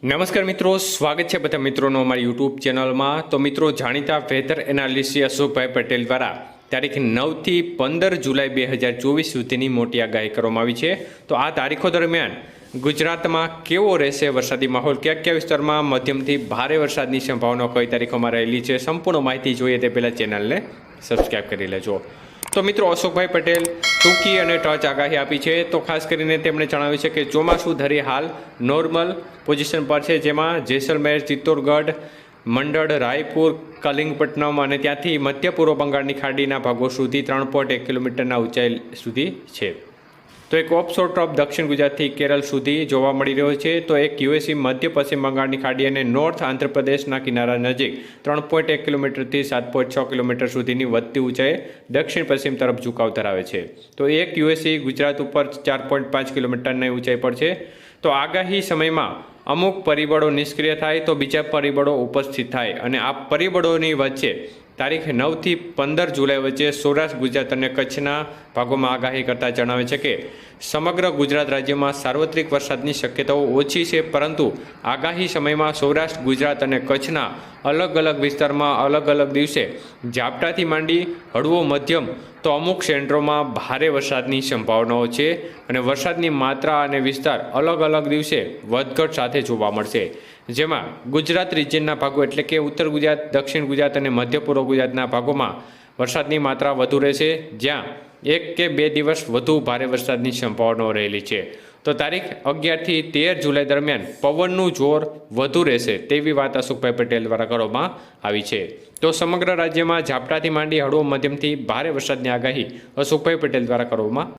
નમસ્કાર મિત્રો, સ્વાગત છે બધા મિત્રોનો અમારી યુટ્યુબ ચેનલમાં. તો મિત્રો, જાણીતા વેધર એનાલિસ્ટ અશોકભાઈ પટેલ દ્વારા તારીખ નવથી પંદર જુલાઈ બે હજાર ચોવીસ સુધીની મોટી આગાહી કરવામાં આવી છે. તો આ તારીખો દરમિયાન ગુજરાતમાં કેવો રહેશે વરસાદી માહોલ? કયા કયા વિસ્તારમાં મધ્યમથી ભારે વરસાદની સંભાવના કઈ તારીખોમાં રહેલી છે? સંપૂર્ણ માહિતી જોઈએ તે પહેલાં ચેનલને સબસ્ક્રાઈબ કરી લેજો. તો મિત્રો અશોકભાઈ પટેલ, ટૂંકી અને ટચ આગાહી આપી છે. તો ખાસ કરીને તેમણે જણાવ્યું છે કે ચોમાસું ધરી હાલ નોર્મલ પોઝિશન પર છે, જેમાં જેસલમેર, ચિત્તોરગઢ, મંડળ, રાયપુર, કલિંગપટ્ટનમ અને ત્યાંથી મધ્ય પૂર્વ બંગાળની ખાડીના ભાગો સુધી ત્રણ પોઈન્ટ એક કિલોમીટરના ઊંચાઈ સુધી છે. તો એક ઓફશોર ટ્રફ દક્ષિણ ગુજરાતથી કેરળ સુધી જોવા મળી રહ્યો છે. તો એક યુએસી મધ્ય પશ્ચિમ બંગાળની ખાડી અને નોર્થ આંધ્રપ્રદેશના કિનારા નજીક ત્રણ પોઈન્ટ એક કિલોમીટરથી સાત પોઈન્ટ છ કિલોમીટર સુધીની વધતી ઊંચાઈ દક્ષિણ પશ્ચિમ તરફ ઝુકાવ ધરાવે છે. તો એક યુએસી ગુજરાત ઉપર ચાર પોઈન્ટ પાંચ કિલોમીટરની ઊંચાઈ પર છે. તો આગાહી સમયમાં અમુક પરિબળો નિષ્ક્રિય થાય તો બીજા પરિબળો ઉપસ્થિત થાય અને આ પરિબળોની વચ્ચે તારીખ નવથી પંદર જુલાઈ વચ્ચે સૌરાષ્ટ્ર, ગુજરાત અને કચ્છના ભાગોમાં આગાહી કરતા જણાવે છે કે સમગ્ર ગુજરાત રાજ્યમાં સાર્વત્રિક વરસાદની શક્યતાઓ ઓછી છે, પરંતુ આગાહી સમયમાં સૌરાષ્ટ્ર, ગુજરાત અને કચ્છના અલગ અલગ વિસ્તારમાં અલગ અલગ દિવસે ઝાપટાથી માંડી હળવો મધ્યમ તો અમુક સેન્ટરોમાં ભારે વરસાદની સંભાવનાઓ છે અને વરસાદની માત્રા અને વિસ્તાર અલગ અલગ દિવસે વધઘટ સાથે જોવા મળશે. જેમાં ગુજરાત રિજિયનના ભાગો એટલે કે ઉત્તર ગુજરાત, દક્ષિણ ગુજરાત અને મધ્ય પૂર્વ ગુજરાતના ભાગોમાં વરસાદની માત્રા વધુ રહેશે. જ્યાં એક કે બે દિવસ વધુ ભારે વરસાદની સંભાવનાઓ રહેલી છે. તો તારીખ અગિયારથી તેર જુલાઈ દરમિયાન પવનનું જોર વધુ રહેશે તેવી વાત અશોકભાઈ પટેલ દ્વારા કરવામાં આવી છે. તો સમગ્ર રાજ્યમાં ઝાપટાથી માંડી હળવો મધ્યમથી ભારે વરસાદની આગાહી અશોકભાઈ પટેલ દ્વારા કરવામાં